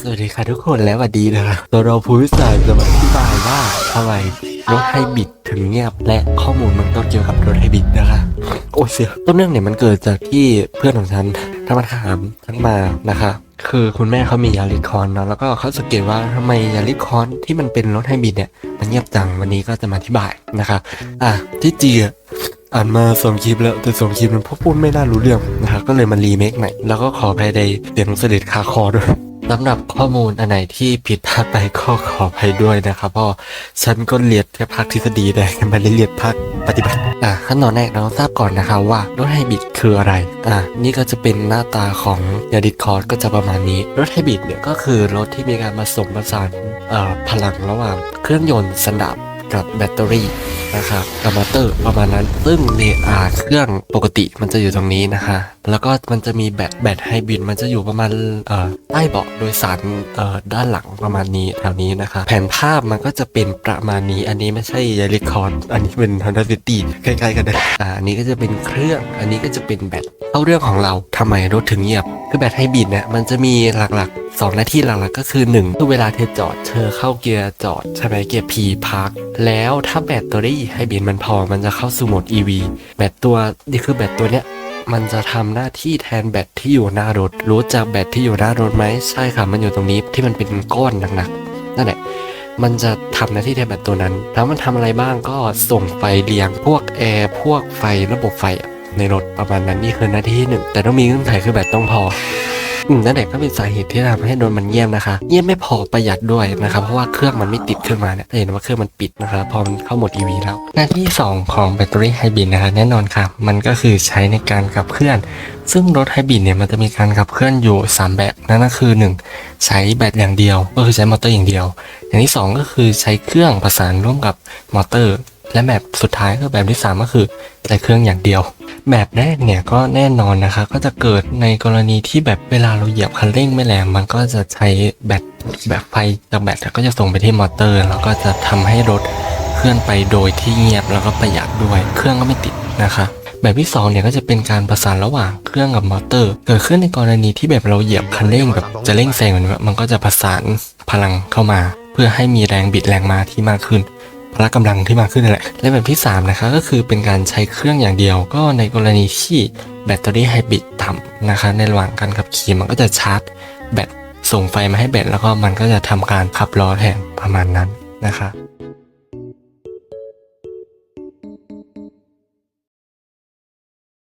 สวัสดีค่ะทุกคนและสวัสดีนะครับตัวเราผู้วิสัยจะมาอธิบายว่าทำไมรถไฮบริดถึงเงียบและข้อมูลเบื้องเกี่ยวกับรถไฮบริดนะคะโอ้เสียต้นเรื่องเนี่ยมันเกิดจากที่เพื่อนของฉันทำมาถามฉันมานะคะคือคุณแม่เขามียาริคอนเนาะแล้วก็เขาสังเกตว่าทำไมยาริคอนที่มันเป็นรถไฮบริดเนี่ยมันเงียบจังวันนี้ก็จะมาอธิบายนะคะอะที่จริงอะอ่านมาสองคลิปแล้วแต่สองคลิปมันพูดไม่น่ารู้เรื่องนะครับก็เลยมารีเมคใหม่แล้วก็ขออภัยในเสียงเสด็จคาคอด้วย สำหรับข้อมูลอันไหนที่ผิดพลาดไปก็ขออภัยด้วยนะครับเพราะฉันก็เรียนแค่ภาคทฤษฎีแต่ไม่ได้เรียนภาคปฏิบัติ อะขั้นตอนแรกเราทราบก่อนนะคะว่ารถไฮบริดคืออะไร อะนี่ก็จะเป็นหน้าตาของยาริคอร์ก็จะประมาณนี้ รถไฮบริดเนี่ยก็คือรถที่มีการผสมผสานพลังระหว่างเครื่องยนต์สันดาปกับแบตเตอรี่ นะครับกับมอเตอร์ประมาณนั้น ซึ่งเนอาเครื่องปกติมันจะอยู่ตรงนี้นะคะ แล้วก็มันจะมีแบตแบตไฮบริดมันจะอยู่ประมาณเอ่อใต้เบาะโดยสารเอ่อด้านหลังประมาณนี้แถวนี้นะคะแผนภาพมันก็จะเป็นประมาณนี้อันนี้ไม่ใช่ยาริคอนอันนี้เป็น Honda City ใกล้ๆกันเลยอ่าอันนี้ก็จะเป็นเครื่อง อันนี้ก็จะเป็นแบตเข้าเรื่องของเราทำไมรถถึงเงียบ คือแบตไฮบริดเนี่ยมันจะมีหลักๆสองหน้าที่หลักๆก็คือหนึ่งคือเวลาเธอจอดเธอเข้าเกียร์จอดใช่ไหมเกียร์ P พักแล้วถ้าแบตเตอรี่ไฮบริดมันพอมันจะเข้าสู่โหมด EV แบตตัวนี่คือแบตตัวเนี้ยมันจะทำหน้าที่แทนแบตที่อยู่หน้ารถ รู้จักแบตที่อยู่หน้ารถไหมใช่ค่ะ มันอยู่ตรงนี้ที่มันเป็นก้อนหนักๆนั่นแหละมันจะทำหน้าที่แทนแบตตัวนั้น แล้วมันทำอะไรบ้างก็ส่งไฟเลี้ยงพวกแอร์พวกไฟระบบไฟในรถประมาณนั้นนี่คือหน้าที่หนึ่งแต่ต้องมีเงื่อนไขคือแบตต้องพอ นั่นแหละก็เป็นสาเหตุที่ทำให้รถมันเงียบนะคะเงียบไม่พอประหยัดด้วยนะครับเพราะว่าเครื่องมันไม่ติดขึ้นมาเนี่ยเห็นว่าเครื่องมันปิดนะครับพอมันเข้าหมด EV แล้ว หน้าที่ 2 ของแบตเตอรี่ไฮบริดนะคะแน่นอนค่ะ มันก็คือใช้ในการขับเคลื่อน ซึ่งรถไฮบริดเนี่ยมันจะมีการขับเคลื่อนอยู่ 3 แบบนั่นก็คือ 1 ใช้แบตอย่างเดียว ก็คือใช้มอเตอร์อย่างเดียว อย่างที่ 2 ก็คือใช้เครื่องประสานร่วมกับมอเตอร์ และแบบสุดท้ายก็แบบที่ 3 ก็คือใช้เครื่องอย่างเดียว แบบแรกเนี่ยก็แน่นอนนะคะ ก็จะเกิดในกรณีที่แบบเวลาเราเหยียบคันเร่งไม่แรงมันก็จะใช้แบตแบบไฟจากแบตก็จะส่งไปที่มอเตอร์ แล้วก็จะทำให้รถเคลื่อนไปโดยที่เงียบแล้วก็ประหยัดด้วย เครื่องก็ไม่ติดนะคะแบบที่สองเนี่ยก็จะเป็นการประสานระหว่างเครื่องกับมอเตอร์ เกิดขึ้นในกรณีที่แบบเราเหยียบคันเร่งแบบจะเร่งแซงมันมันก็จะประสานพลังเข้ามา เพื่อให้มีแรงบิดแรงมาที่มากขึ้น พละกำลังที่มากขึ้นนั่นแหละ และแบบที่ 3 นะคะก็คือเป็นการใช้เครื่องอย่างเดียว ก็ในกรณีที่แบตเตอรี่ไฮบริดต่ำนะคะ ในระหว่างการขับขี่มันก็จะชาร์จแบตส่งไฟมาให้แบตแล้วก็มันก็จะทำการขับล้อแทนประมาณนั้นนะคะ